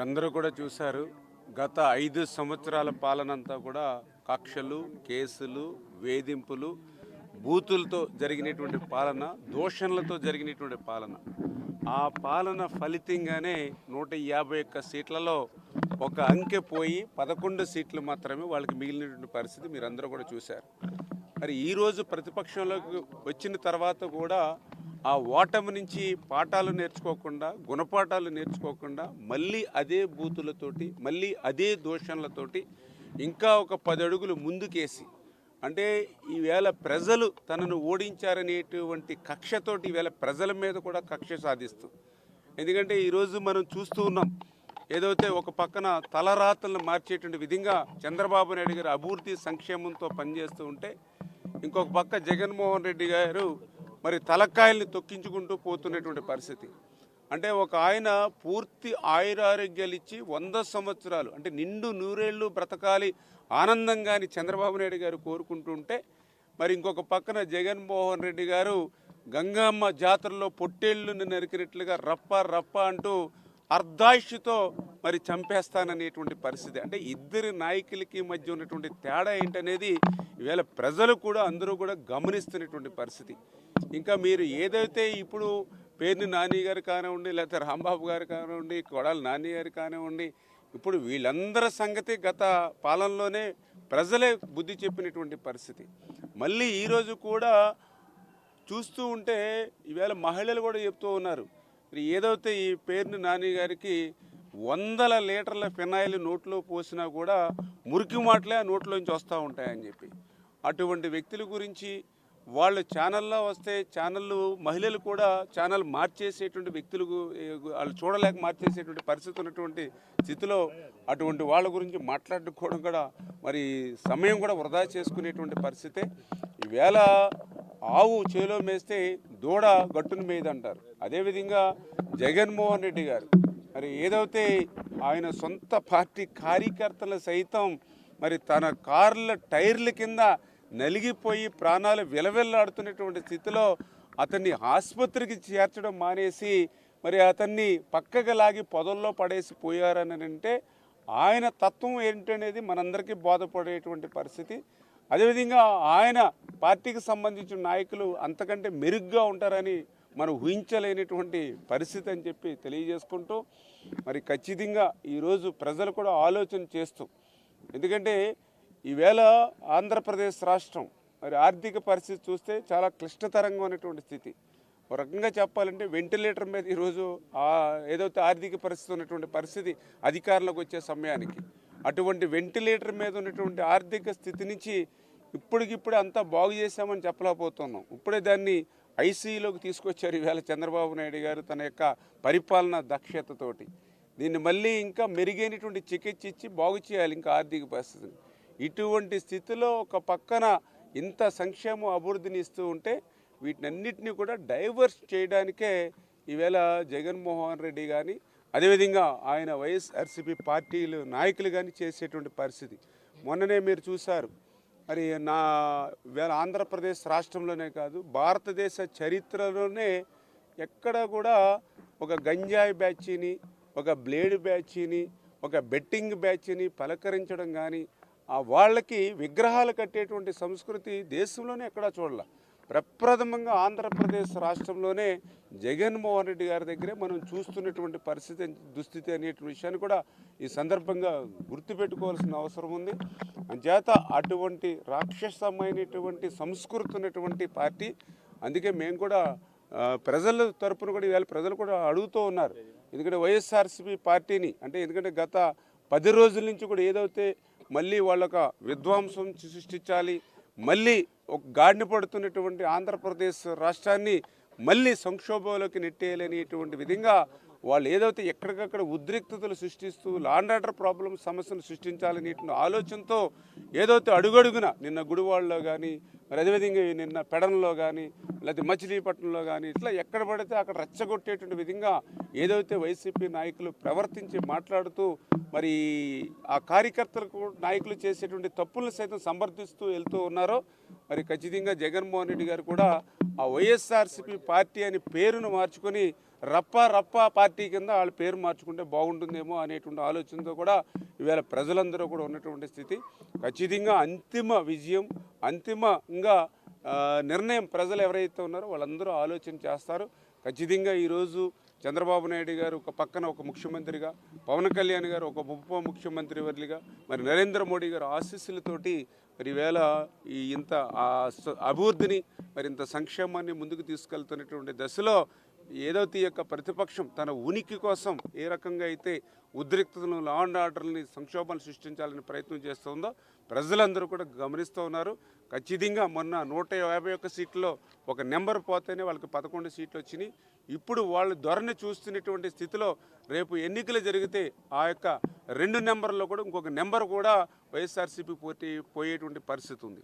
మీరందరూ కూడా చూశారు గత ఐదు సంవత్సరాల పాలనంతా కూడా కక్షలు కేసులు వేధింపులు బూతులతో జరిగినటువంటి పాలన దోషణలతో జరిగినటువంటి పాలన. ఆ పాలన ఫలితంగానే నూట యాభై ఒక్క సీట్లలో ఒక అంకె పోయి పదకొండు సీట్లు మాత్రమే వాళ్ళకి మిగిలినటువంటి పరిస్థితి మీరందరూ కూడా చూశారు. మరి ఈరోజు ప్రతిపక్షంలోకి వచ్చిన తర్వాత కూడా ఆ ఓటమి నుంచి పాఠాలు నేర్చుకోకుండా గుణపాఠాలు నేర్చుకోకుండా మళ్ళీ అదే బూతులతోటి మళ్ళీ అదే దోషణలతోటి ఇంకా ఒక పది అడుగులు ముందుకేసి అంటే ఈవేళ ప్రజలు తనను ఓడించారనేటువంటి కక్షతోటి ఈవేళ ప్రజల మీద కూడా కక్ష సాధిస్తూ ఎందుకంటే ఈరోజు మనం చూస్తూ ఉన్నాం ఏదైతే ఒక పక్కన తలరాతలను మార్చేటువంటి విధంగా చంద్రబాబు నాయుడు గారు అభివృద్ధి సంక్షేమంతో పనిచేస్తూ ఉంటే ఇంకొక పక్క జగన్మోహన్ రెడ్డి గారు మరి తలకాయల్ని తొక్కించుకుంటూ పోతున్నటువంటి పరిస్థితి. అంటే ఒక ఆయన పూర్తి ఆయురారోగ్యాలు ఇచ్చి వంద సంవత్సరాలు అంటే నిండు నూరేళ్ళు బ్రతకాలి ఆనందంగా అని చంద్రబాబు నాయుడు గారు కోరుకుంటుంటే మరి ఇంకొక పక్కన జగన్మోహన్ రెడ్డి గారు గంగమ్మ జాతరలో పొట్టేళ్ళను నరికినట్లుగా రప్ప రప్ప అంటూ అర్ధాయుష్తో మరి చంపేస్తాననేటువంటి పరిస్థితి. అంటే ఇద్దరు నాయకులకి మధ్య ఉన్నటువంటి తేడా ఏంటనేది ఈవేళ ప్రజలు కూడా అందరూ కూడా గమనిస్తున్నటువంటి పరిస్థితి. ఇంకా మీరు ఏదైతే ఇప్పుడు పేర్ని నాని గారు కానివ్వండి లేకపోతే రాంబాబు గారు కానివ్వండి కొడాల నాని గారు కానివ్వండి ఇప్పుడు వీళ్ళందరి సంగతి గత పాలనలోనే ప్రజలే బుద్ధి చెప్పినటువంటి పరిస్థితి. మళ్ళీ ఈరోజు కూడా చూస్తూ ఉంటే ఈవేళ మహిళలు కూడా చెప్తూ ఉన్నారు. మరి ఏదైతే ఈ పేరుని నాని గారికి వందల లీటర్ల ఫినాయిల్ నోట్లో పోసినా కూడా మురికి మాటలే ఆ నోట్లోంచి వస్తూ ఉంటాయని చెప్పి. అటువంటి వ్యక్తుల గురించి వాళ్ళు ఛానల్లో వస్తే ఛానళ్ళు మహిళలు కూడా ఛానల్ మార్చేసేటువంటి వ్యక్తులకు వాళ్ళు చూడలేక మార్చేసేటువంటి పరిస్థితి ఉన్నటువంటి స్థితిలో అటువంటి వాళ్ళ గురించి మాట్లాడుకోవడం కూడా మరి సమయం కూడా వృధా చేసుకునేటువంటి పరిస్థితే. ఈవేళ ఆవు చేలో మేస్తే దూడ గట్టును మేదంటారు. అదేవిధంగా జగన్మోహన్ రెడ్డి గారు. మరి ఏదైతే ఆయన సొంత పార్టీ కార్యకర్తలు సైతం మరి తన కార్ల టైర్ల కింద నలిగిపోయి ప్రాణాలు విలవెల్లాడుతున్నటువంటి స్థితిలో అతన్ని ఆసుపత్రికి చేర్చడం మానేసి మరి అతన్ని పక్కగా లాగి పొదల్లో పడేసి పోయారని అంటే ఆయన తత్వం ఏంటనేది మనందరికీ బోధపడేటువంటి పరిస్థితి. అదేవిధంగా ఆయన పార్టీకి సంబంధించిన నాయకులు అంతకంటే మెరుగ్గా ఉంటారని మనం ఊహించలేనటువంటి పరిస్థితి అని చెప్పి తెలియజేసుకుంటూ మరి ఖచ్చితంగా ఈరోజు ప్రజలు కూడా ఆలోచన చేస్తూ ఎందుకంటే ఈవేళ ఆంధ్రప్రదేశ్ రాష్ట్రం మరి ఆర్థిక పరిస్థితి చూస్తే చాలా క్లిష్టతరంగా ఉన్నటువంటి స్థితి. ఒక రకంగా చెప్పాలంటే వెంటిలేటర్ మీద ఈరోజు ఏదైతే ఆర్థిక పరిస్థితి ఉన్నటువంటి పరిస్థితి అధికారంలోకి వచ్చే సమయానికి అటువంటి వెంటిలేటర్ మీద ఉన్నటువంటి ఆర్థిక స్థితి నుంచి ఇప్పటికిప్పుడే అంతా బాగు చేశామని చెప్పలేకపోతున్నాం. ఇప్పుడే దాన్ని ఐసీఈలోకి తీసుకొచ్చారు ఈవేళ చంద్రబాబు నాయుడు గారు తన యొక్క పరిపాలన దక్షతతోటి. దీన్ని మళ్ళీ ఇంకా మెరుగైనటువంటి చికిత్స ఇచ్చి బాగు చేయాలి ఇంకా ఆర్థిక పరిస్థితిని. ఇటువంటి స్థితిలో ఒక పక్కన ఇంత సంక్షేమ అభివృద్ధిని ఇస్తూ ఉంటే వీటినన్నిటిని కూడా డైవర్స్ చేయడానికే ఈవేళ జగన్మోహన్ రెడ్డి కానీ అదేవిధంగా ఆయన వైఎస్ఆర్సీపీ పార్టీలు నాయకులు కానీ చేసేటువంటి పరిస్థితి. మొన్ననే మీరు చూశారు. మరి నా వేళ ఆంధ్రప్రదేశ్ రాష్ట్రంలోనే కాదు భారతదేశ చరిత్రలోనే ఎక్కడ కూడా ఒక గంజాయి బ్యాచీని ఒక బ్లేడ్ బ్యాచీని ఒక బెట్టింగ్ బ్యాచ్ని పలకరించడం కానీ ఆ వాళ్ళకి విగ్రహాలు కట్టేటువంటి సంస్కృతి దేశంలోనే ఎక్కడా చూడాల. ప్రప్రథమంగా ఆంధ్రప్రదేశ్ రాష్ట్రంలోనే జగన్మోహన్ రెడ్డి గారి దగ్గరే మనం చూస్తున్నటువంటి పరిస్థితి దుస్థితి అనేటువంటి విషయాన్ని కూడా ఈ సందర్భంగా గుర్తుపెట్టుకోవాల్సిన అవసరం ఉంది. అంచేత అటువంటి రాక్షసమైనటువంటి సంస్కృతి ఉన్నటువంటి పార్టీ అందుకే మేము కూడా ప్రజల తరపున కూడా ఇవాళ ప్రజలు కూడా అడుగుతూ ఉన్నారు. ఎందుకంటే వైఎస్ఆర్సీపీ పార్టీని అంటే ఎందుకంటే గత పది రోజుల నుంచి కూడా ఏదైతే మళ్ళీ వాళ్ళొక విధ్వంసం సృష్టించాలి మళ్ళీ ఒక గాడిన పడుతున్నటువంటి ఆంధ్రప్రదేశ్ రాష్ట్రాన్ని మళ్ళీ సంక్షోభంలోకి నెట్టేయలేనిటువంటి విధంగా వాళ్ళు ఏదైతే ఎక్కడికక్కడ ఉద్రిక్తతలు సృష్టిస్తూ లాండ్ ఆర్డర్ ప్రాబ్లమ్ సమస్యను ఇటు ఆలోచనతో ఏదైతే అడుగడుగున నిన్న గుడివాడలో కానీ మరి అదేవిధంగా నిన్న పెడన్లో కానీ లేకపోతే మచిలీపట్నంలో కానీ ఇట్లా ఎక్కడ పడితే అక్కడ రెచ్చగొట్టేటువంటి విధంగా ఏదైతే వైసీపీ నాయకులు ప్రవర్తించి మాట్లాడుతూ మరి ఆ కార్యకర్తలకు నాయకులు చేసేటువంటి తప్పులను సైతం సమర్థిస్తూ వెళ్తూ ఉన్నారో మరి ఖచ్చితంగా జగన్మోహన్ రెడ్డి గారు కూడా ఆ వైఎస్ఆర్సీపీ పార్టీ అని పేరును మార్చుకొని రప్ప రప్ప పార్టీ కింద వాళ్ళ పేరు మార్చుకుంటే బాగుంటుందేమో అనేటువంటి ఆలోచనతో కూడా ఇవాళ ప్రజలందరూ కూడా ఉన్నటువంటి స్థితి. ఖచ్చితంగా అంతిమ విజయం అంతిమంగా నిర్ణయం ప్రజలు ఎవరైతే ఉన్నారో వాళ్ళందరూ ఆలోచన చేస్తారు. ఖచ్చితంగా ఈరోజు చంద్రబాబు నాయుడు గారు ఒక పక్కన ఒక ముఖ్యమంత్రిగా పవన్ కళ్యాణ్ గారు ఒక ఉప ముఖ్యమంత్రి వర్లిగా మరి నరేంద్ర మోడీ గారు ఆశీస్సులతోటి మరి వేళ ఈ ఇంత ఆ అభివృద్ధిని మరి ఇంత సంక్షేమాన్ని ముందుకు తీసుకెళ్తున్నటువంటి దశలో ఏదైతే ఈ యొక్క ప్రతిపక్షం తన ఉనికి కోసం ఏ రకంగా అయితే ఉద్రిక్తతను లా అండ్ ఆర్డర్ని సంక్షోభాలు సృష్టించాలని ప్రయత్నం చేస్తుందో ప్రజలందరూ కూడా గమనిస్తూ ఉన్నారు. ఖచ్చితంగా మొన్న నూట యాభై ఒక్క సీట్లో ఒక నెంబర్ పోతేనే వాళ్ళకి పదకొండు సీట్లు వచ్చినాయి. ఇప్పుడు వాళ్ళు ధోరణి చూస్తున్నటువంటి స్థితిలో రేపు ఎన్నికలు జరిగితే ఆ యొక్క రెండు నెంబర్లో కూడా ఇంకొక నెంబర్ కూడా వైఎస్ఆర్సీపీ పోటీ పోయేటువంటి పరిస్థితి ఉంది.